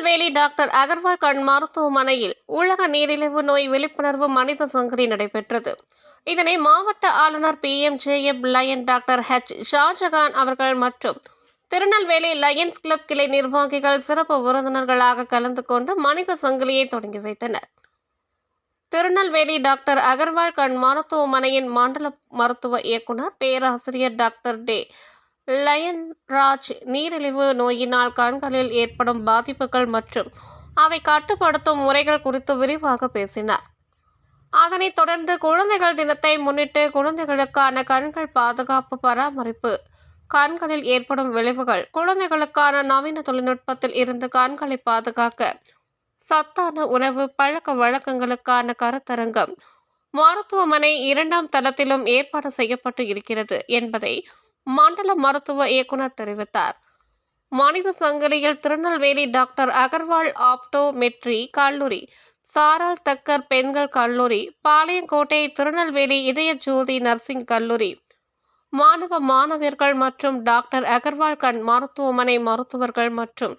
Tirunelveli doctor Agarwal கண் மருத்துவமனையில் உலக நீரிழிவு நோய் விழிப்புணர்வு மனித சங்கரி நடைபெற்றது. இதனை மாவட்ட ஆளுநர் P. M. J. M. Lion doctor H. Shahjahan அவர்கள் மற்றும் திருநெல்வேலி லயன்ஸ் கிளப் கிளை நிர்வாகிகள் சிறப்பு விருந்தினர்களாக கலந்து கொண்டு மனித சங்கிலியை தொடங்கி வைத்தனர். திருநெல்வேலி டாக்டர் அகர்வால் கண் மருத்துவமனையின் மண்டல மருத்துவ இயக்குனர் பேராசிரியர் டாக்டர் டே. லயன் ராஜ் நீரிழிவு நோயினால் கண்களில் ஏற்படும் பாதிப்புகள் மற்றும் அவை கட்டுப்படுத்தும் முறைகள் குறித்து விரிவாக பேசினார். அதனைத் தொடர்ந்து குழந்தைகள் தினத்தை முன்னிட்டு குழந்தைகளுக்கான கண்கள் பாதுகாப்பு பராமரிப்பு கண்களில் ஏற்படும் விளைவுகள் குழந்தைகளுக்கான நவீன தொழில்நுட்பத்தில் இருந்து கண்களை பாதுகாக்க சத்தான உணவு பழக்க வழக்கங்களுக்கான கருத்தரங்கம் மருத்துவமனை இரண்டாம் தளத்திலும் ஏற்பாடு செய்யப்பட்டு இருக்கிறது என்பதை மண்டல மருத்துவ இயக்குனர் தெரிவித்தார். மனித சங்கிலியில் திருநெல்வேலி டாக்டர் அகர்வால் ஆப்டோமெட்ரி கல்லூரி சாரால் தக்கர் பெண்கள் கல்லூரி பாளையங்கோட்டை திருநெல்வேலி இதய ஜோதி நர்சிங் கல்லூரி. மாணவ மாணவியர்கள் மற்றும் டாக்டர் அகர்வால் கண் மருத்துவமனை மருத்துவர்கள் மற்றும்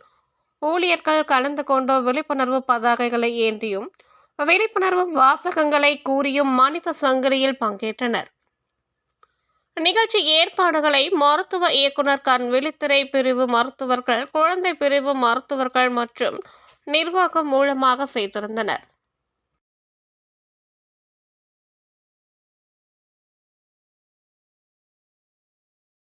ஊழியர்கள் கலந்து கொண்டு விழிப்புணர்வு பதாகைகளை ஏந்தியும் விழிப்புணர்வு வாசகங்களை கூறியும் மனித சங்கிலியில் பங்கேற்றனர். நிகழ்ச்சி ஏற்பாடுகளை மருத்துவ இயக்குனர் கண் விழித்திரை பிரிவு மருத்துவர்கள் குழந்தை பிரிவு மருத்துவர்கள் மற்றும் நிர்வாகம் மூலமாக செய்திருந்தனர்.